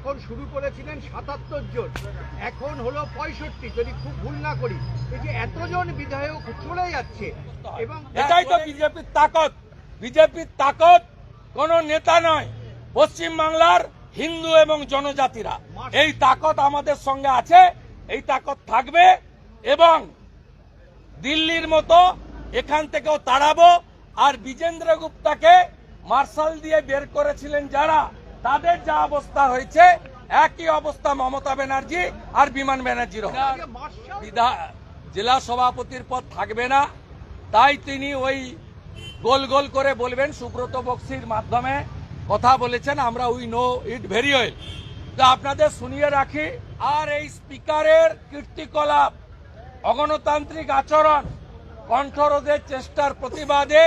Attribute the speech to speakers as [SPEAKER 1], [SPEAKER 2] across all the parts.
[SPEAKER 1] যখন শুরু করেছিলেন সাতাত্তর জন। এখন হলো পঁয়ষট্টি যদি খুব ভুল না করি। এই যে এতজন বিধায়ক চলে যাচ্ছে এবং
[SPEAKER 2] এটাই তো বিজেপির তাকত। বিজেপির তাকত কোন নেতা নয় পশ্চিম বাংলার হিন্দু এবং জনজাতিরা। এই তাকত আমাদের সঙ্গে আছে এই তাকত থাকবে এবং দিল্লির মতো এখান থেকেও তাড়াবো। আর বিজেন্দ্র গুপ্তাকে মার্শাল দিয়ে বের করেছিলেন যারা তাদের যা অবস্থা হয়েছে, একই অবস্থা মমতা ব্যানার্জি আর বিমান ব্যানার্জির বিধা জেলা সভাপতির পদ থাকবে না, তাই তিনি ওই গোল গোল করে বলবেন, সুব্রত বক্সির মাধ্যমে কথা বলেছেন, আমরা we know it very well. তো আপনাদের শুনিয়ে রাখি, আর এই স্পিকারের কীর্তিকলাপ, অগণতান্ত্রিক আচরণ, কণ্ঠরোধের চেষ্টার প্রতিবাদে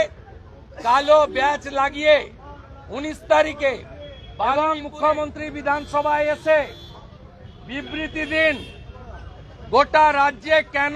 [SPEAKER 2] কালো ব্যাচ লাগিয়ে উনিশ তারিখে এবং মুখ্যমন্ত্রী বিধানসভায় এসে বিবৃতি দিন গোটা রাজ্যে কেন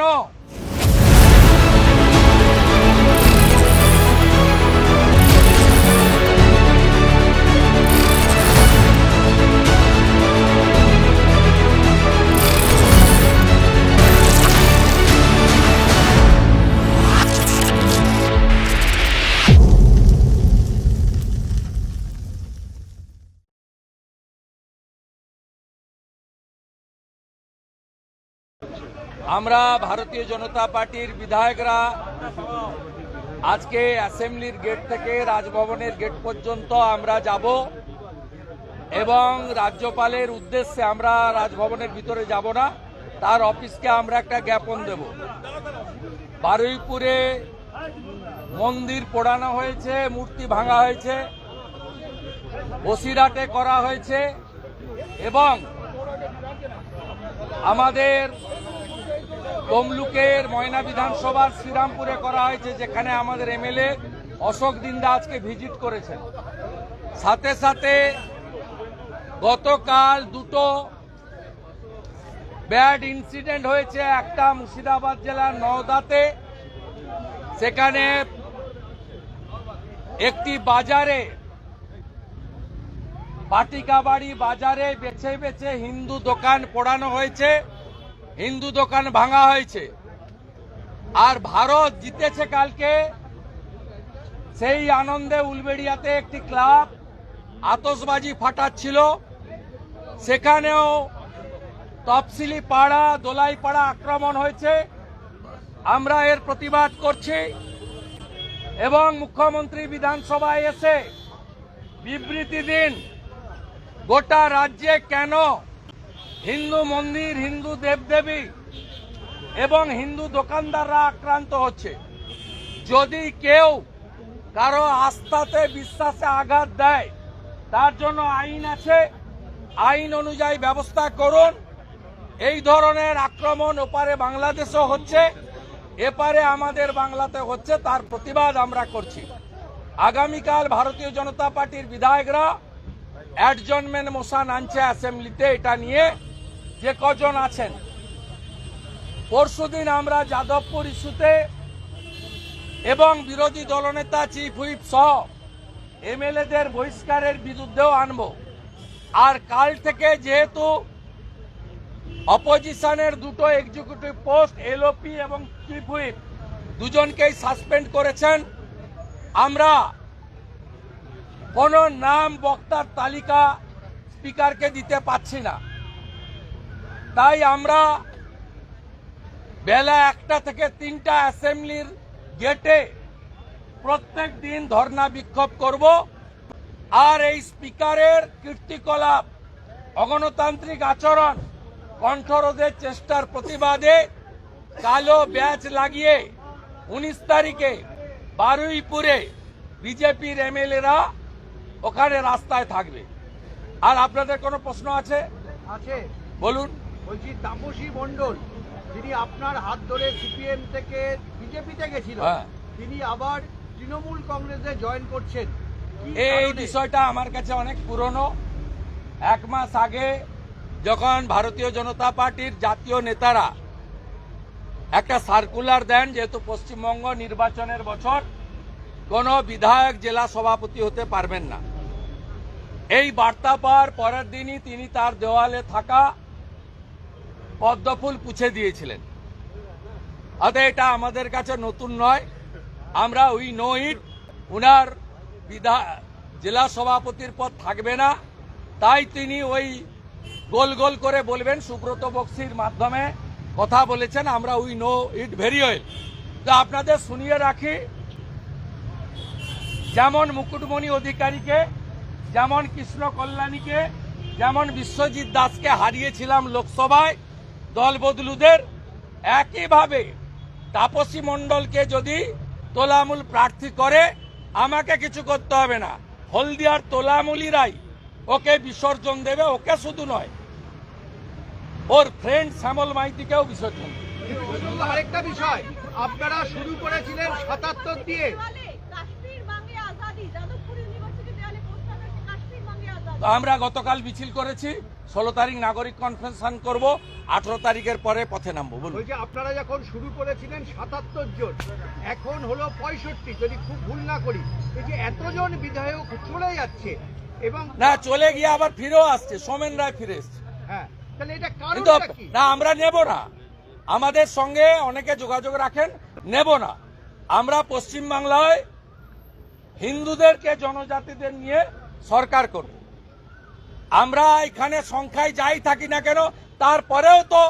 [SPEAKER 2] আমরা ভারতীয় জনতা পার্টির বিধায়করা আজকে অ্যাসেম্বলির গেট থেকে রাজভবনের গেট পর্যন্ত আমরা যাব এবং রাজ্যপালের উদ্দেশ্যে আমরা রাজভবনের ভিতরে যাব না, তার অফিসকে আমরা একটা জ্ঞাপন দেব। বারুইপুরে মন্দির পোড়ানো হয়েছে, মূর্তি ভাঙা হয়েছে, বসিরহাটে করা হয়েছে এবং আমাদের তমলুকের ময়না বিধানসভার শ্রীরামপুরে করা হয়েছে, যেখানে আমাদের এমএলএ অশোক দিন্দা আজকে ভিজিট করেছেন। সাথে সাথে গতকাল দুটো ব্যাড ইনসিডেন্ট হয়েছে, একটা মুর্শিদাবাদ জেলার নওদাতে। সেখানে একটি বাজারে পাটিকাবাড়ি বাজারে বেছে বেছে হিন্দু দোকান পোড়ানো হয়েছে। হিন্দু দোকান ভাঙা হয়েছে। আর ভারত জিতেছে কালকে সেই আনন্দে উলবেড়িয়াতে একটি ক্লাব আতসবাজি ফাটাচ্ছিল। সেখানেও তফসিলি পাড়া, দোলাই পাড়া আক্রমণ হয়েছে। আমরা এর প্রতিবাদ করছি এবং মুখ্যমন্ত্রী বিধানসভায় এসে বিবৃতি দিন, গোটা রাজ্যে কেন হিন্দু মন্দির, হিন্দু দেবদেবী এবং হিন্দু দোকানদাররা আক্রান্ত হচ্ছে। যদি কেউ কারও আস্থাতে, বিশ্বাসে আঘাত দেয়, তার জন্য আইন আছে। আইন অনুযায়ী ব্যবস্থা করুন। এই ধরনের আক্রমণ ওপারে বাংলাদেশও হচ্ছে, এপারে আমাদের বাংলাতে হচ্ছে, তার প্রতিবাদ আমরা করছি। আগামীকাল ভারতীয় জনতা পার্টির বিধায়করা অ্যাডজনমেন্ট মোশন আনছে অ্যাসেম্বলিতে এটা নিয়ে। যে কজন আছেন? পরশুদিন আমরা যাদবপুর ইস্যুতে এবং বিরোধী দলনেতা চিফ হুইপ সহ এমএলএদের বহিষ্কারের বিরুদ্ধেও আনব। আর কাল থেকে যেহেতু অপোজিশনের দুটো এক্সিকিউটিভ পোস্ট এলওপি এবং চিফ হুইপ দুজনকেই সাসপেন্ড করেছেন, আমরা কোন নাম বক্তার তালিকা স্পিকারকে দিতে পাচ্ছি না। তাই আমরা বেলা একটা থেকে তিনটা অ্যাসেম্বলির গেটে প্রত্যেক দিন ধর্ণা বিক্ষোভ করব। আর এই স্পিকারের কীর্তিকলাপ অগণতান্ত্রিক আচরণ কণ্ঠরোধের চেষ্টার প্রতিবাদে কালো ব্যাচ লাগিয়ে উনিশ তারিখে বারুইপুরে বিজেপির এমএলএরা ওখানে রাস্তায় থাকবে। আর আপনাদের কোনো প্রশ্ন আছে?
[SPEAKER 1] আছে।
[SPEAKER 2] বলুন।
[SPEAKER 1] বলছি তাপসী মণ্ডল যিনি আপনার হাত ধরে সিপিএম থেকে বিজেপিতে গেছিল
[SPEAKER 2] হ্যাঁ।
[SPEAKER 1] তিনি আবার তৃণমূল কংগ্রেসে জয়েন করছেন।
[SPEAKER 2] এই বিষয়টা আমার কাছে অনেক পুরনো। এক মাস আগে যখন ভারতীয় জনতা পার্টির জাতীয় নেতারা একটা সার্কুলার দেন যেহেতু পশ্চিমবঙ্গ নির্বাচনের বছর কোনো বিধায়ক জেলা সভাপতি হতে পারবেন না। এই বার্তা পাওয়ার পরের দিনই তিনি তার দেওয়ালে থাকা পদ্মফুল পুছে দিয়েছিলেন। অতএব এটা আমাদের কাছে নতুন নয়। আমরা উই নো ইট উনার বিধা জেলা সভাপতির পদ থাকবে না। তাই তিনি ওই গোল গোল করে বলবেন, সুব্রত বক্সির মাধ্যমে কথা বলেছেন, আমরা we know it very well. তো আপনাদের শুনিয়ে রাখি, যেমন মুকুটমণি অধিকারীকে, যেমন কৃষ্ণ কল্যাণীকে, যেমন বিশ্বজিৎ দাসকে হারিয়েছিলাম লোকসভায় দল বদলুদের একইভাবে তাপসী মণ্ডলকে যদি তোলামূল প্রার্থী করে, আমাকে কিছু করতে হবে না। হলদিয়ার তোলামুলিরাই ওকে বিসর্জন দেবে, ওকে শুধু নয়, ওর ফ্রেন্ড শ্যামল মাইতিকেও বিসর্জন
[SPEAKER 1] আরেকটা বিষয়, আপনারা শুরু করেছিলেন সাতাত্তর দিয়ে।
[SPEAKER 2] আমরা গতকাল মিছিল করেছি ষোলো তারিখ নাগরিক কনফারেন্স করব আঠারো তারিখের পরে পথে নামবো বলুন।
[SPEAKER 1] আপনারা যখন শুরু করেছিলেন সাতাত্তর জন এখন হলো পঁয়ষট্টি যদি খুব ভুল না করি এই যে এতজন বিধায়ক চলে যাচ্ছে এবং
[SPEAKER 2] না চলে গিয়ে আবার ফিরেও আসছে সোমেন রায় ফিরে এসছে।
[SPEAKER 1] হ্যাঁ তাহলে এটা
[SPEAKER 2] না আমরা নেব না। আমাদের সঙ্গে অনেকে যোগাযোগ রাখেন নেব না। আমরা পশ্চিম বাংলায় হিন্দুদেরকে জনজাতিদের নিয়ে সরকার করব। আমরা এখানে সংখ্যায় যাই থাকি না কেন তারপরেও তো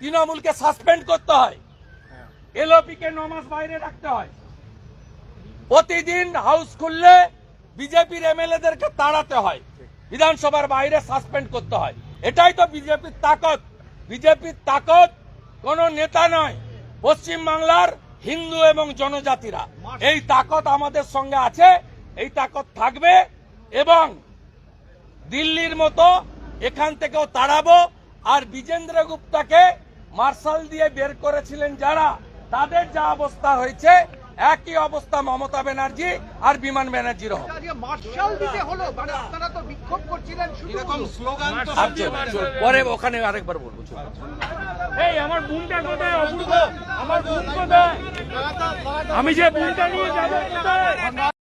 [SPEAKER 2] তৃণমূলকে সাসপেন্ড করতে হয়। এলওপি কে ন মাস বাইরে রাখতে হয়। প্রতিদিন হাউস খুললে বিজেপির এমএলএদেরকে তাড়াতে হয়। বিধানসভার বাইরে সাসপেন্ড করতে হয়। এটাই তো বিজেপির তাকত। বিজেপির তাকত কোন নেতা নয় পশ্চিম বাংলার হিন্দু এবং জনজাতিরা। এই তাকত আমাদের সঙ্গে আছে এই তাকত থাকবে এবং দিল্লির মতো এখান থেকেও তাড়াবো। আর বিজেন্দ্র গুপ্তাকে মার্শাল দিয়ে বের করেছিলেন যারা তাদের যা অবস্থা হয়েছে একই অবস্থা মমতা ব্যানার্জি আর বিমান ব্যানার্জির
[SPEAKER 1] মানে আপনারা তো বিক্ষোভ করছিলেন শুধু।
[SPEAKER 2] আচ্ছা, চল, পরে ওখানে আরেকবার বলব
[SPEAKER 3] এই আমার বোনটা কোথায়? অপূর্ব আমার বোন কোথায়? আমি যে বোনটা নিয়ে যাব কোথায়?